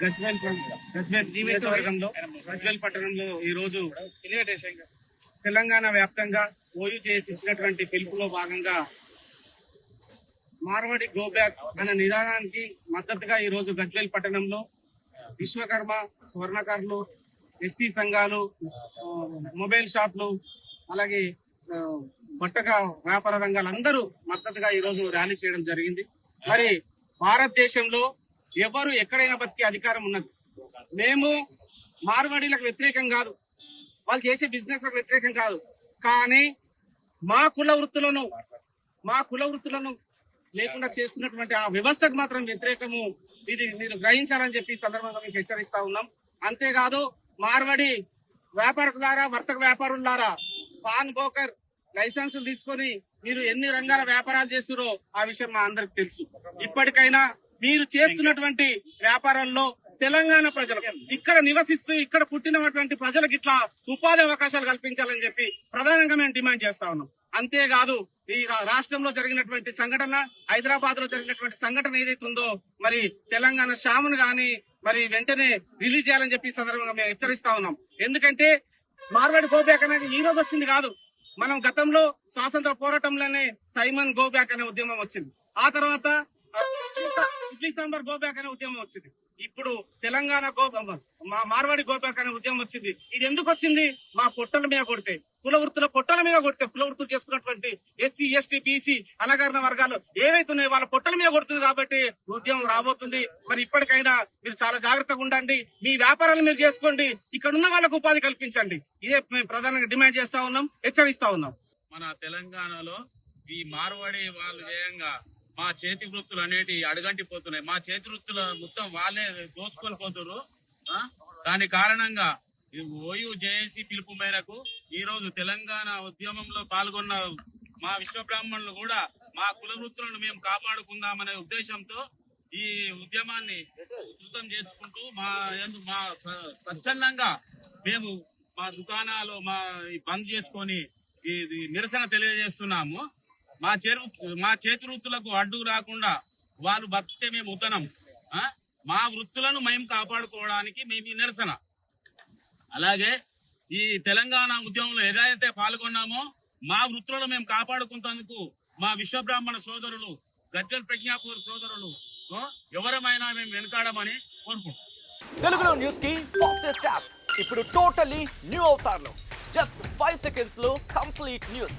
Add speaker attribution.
Speaker 1: గజ్వేల్ గజ్వేల్ నియోజకవర్గంలో గజ్వేల్ పట్టణంలో. ఈ రోజు తెలంగాణ వ్యాప్తంగా ఓయూ చేసి ఇచ్చినటువంటి పిలుపులో భాగంగా మార్వాడి గో బ్యాక్ అనే నినాదానికి మద్దతుగా ఈ రోజు గజ్వేల్ పట్టణంలో విశ్వకర్మ స్వర్ణకారులు ఎస్సీ సంఘాలు మొబైల్ షాపులు అలాగే ఆ, బట్టగా వ్యాపార రంగాలు అందరూ మద్దతుగా ఈ రోజు ర్యాలీ చేయడం జరిగింది. మరి భారతదేశంలో ఎవరు ఎక్కడైనా బతికే అధికారం ఉన్నది. మేము మార్వాడీలకు వ్యతిరేకం కాదు. వాళ్ళు చేసే బిజినెస్లకు వ్యతిరేకం కాదు. కానీ మా కుల వృత్తులను మా కుల వృత్తులను లేకుండా చేస్తున్నటువంటి ఆ వ్యవస్థకు మాత్రం వ్యతిరేకము ఇది మీరు గ్రహించాలని చెప్పి సందర్భంగా మీకు హెచ్చరిస్తా ఉన్నాం. అంతేకాదు మార్వడి వ్యాపారులారా వర్తక వ్యాపారులారా పాన్ బోకర్ లైసెన్సులు తీసుకొని మీరు ఎన్ని రంగాల వ్యాపారాలు చేస్తున్నారో ఆ విషయం మా అందరికి తెలుసు. ఇప్పటికైనా మీరు చేస్తున్నటువంటి వ్యాపారాల్లో తెలంగాణ ప్రజలు ఇక్కడ నివసిస్తూ ఇక్కడ పుట్టినటువంటి ప్రజలకు ఇట్లా ఉపాధి అవకాశాలు కల్పించాలని చెప్పి ప్రధానంగా మేము డిమాండ్ చేస్తా ఉన్నాం. అంతేకాదు ఈ రాష్ట్రంలో జరిగినటువంటి సంఘటన హైదరాబాద్లో జరిగినటువంటి సంఘటన ఏదైతే ఉందో మరి తెలంగాణ షామును గాని మరి వెంటనే రిలీజ్ చేయాలని చెప్పి సందర్భంగా మేము హెచ్చరిస్తా ఉన్నాం. ఎందుకంటే మార్వాడి గోబ్యాక్ అనేది ఈ రోజు వచ్చింది కాదు. మనం గతంలో స్వాతంత్ర పోరాటంలోనే సైమన్ గోబ్యాక్ అనే ఉద్యమం వచ్చింది. ఆ తర్వాత ఇడ్లీ సాంబార్ గోబ్యాక్ అనే ఉద్యమం వచ్చింది. ఇప్పుడు తెలంగాణ గో మా మార్వాడి గోబ్యాక్ అనే ఉద్యమం వచ్చింది. ఇది ఎందుకు వచ్చింది? మా పొట్టల మీద కొడితే కుల వృత్తుల పొట్టల మీద కొడితే కుల వృత్తులు చేసుకున్నటువంటి ఎస్సీ ఎస్టీ బీసీ అనగారిన వర్గాలు ఏవైతే ఉన్నాయో వాళ్ళ పొట్టల మీద కొడుతుంది కాబట్టి ఉద్యమం రాబోతుంది. మరి ఇప్పటికైనా మీరు చాలా జాగ్రత్తగా ఉండండి. మీ వ్యాపారాలు మీరు చేసుకోండి. ఇక్కడ ఉన్న వాళ్ళకు ఉపాధి కల్పించండి. ఇదే మేము ప్రధానంగా డిమాండ్ చేస్తా ఉన్నాం హెచ్చరిస్తా ఉన్నాం.
Speaker 2: మన తెలంగాణలో ఈ మార్వాడి వాళ్ళు వేయంగా మా చేతి వృత్తులు అనేటి పోతున్నాయి. మా చేతి వృత్తులు మొత్తం వాళ్ళే దోచుకొని పోతున్నారు ఆ? దాని కారణంగా ఈ ఓయూ జేఏసీ పిలుపు మేరకు ఈ రోజు తెలంగాణ ఉద్యమంలో పాల్గొన్న మా విశ్వ బ్రాహ్మణులు కూడా మా కుల వృత్తులను మేము కాపాడుకుందామనే ఉద్దేశంతో ఈ ఉద్యమాన్ని ఉధృతం చేసుకుంటూ మా మా స్వచ్ఛందంగా మేము మా దుకాణాలు మా బంద్ చేసుకొని ఇది నిరసన తెలియజేస్తున్నాము. మా చెరు మా చేతి వృత్తులకు అడ్డు రాకుండా వాళ్ళు బతికితే మేము ఉతనం. మా వృత్తులను మేము కాపాడుకోవడానికి మేము నిరసన. అలాగే ఈ తెలంగాణ ఉద్యమంలో ఏదైతే పాల్గొన్నామో మా వృత్తులను మేము కాపాడుకుంటేందుకు మా విశ్వబ్రాహ్మణ సోదరులు గద్దెల ప్రజ్ఞాపూర్ సోదరులు ఎవరమైనా మేము వెనుకాడమని కోరుకుంటున్నాం.
Speaker 3: తెలుగులో న్యూస్కి ఫాస్టెస్ట్ యాప్. ఇప్పుడు టోటలీ న్యూ అవుతారు జస్ట్ ఫైవ్ సెకండ్స్లో కంప్లీట్ న్యూస్.